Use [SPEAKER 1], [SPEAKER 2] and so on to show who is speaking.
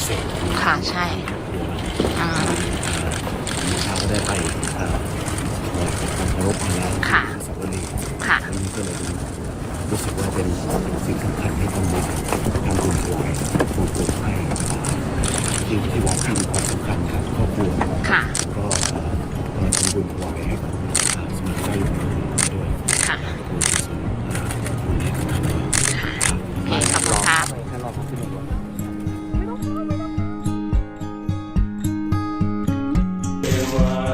[SPEAKER 1] พิเศษ
[SPEAKER 2] ค่ะใช่อ่า
[SPEAKER 1] เมื่อเช้าก็ได้ไปเอ่อถวายความเคารพมาแล้ว
[SPEAKER 2] ค่ะ
[SPEAKER 1] ที่สัปเหร่อ
[SPEAKER 2] ค่ะ
[SPEAKER 1] วันนี้ก็เลยรู้สึกว่าเป็นสิ่งสำคัญที่ต้องมาทำบุญถวายบุญบุญให้ที่ที่วัดที่มีความสำคัญกับครอบครัว
[SPEAKER 2] ค่ะ
[SPEAKER 1] ก็เอ่อก็ทำบุญถวายให้กับ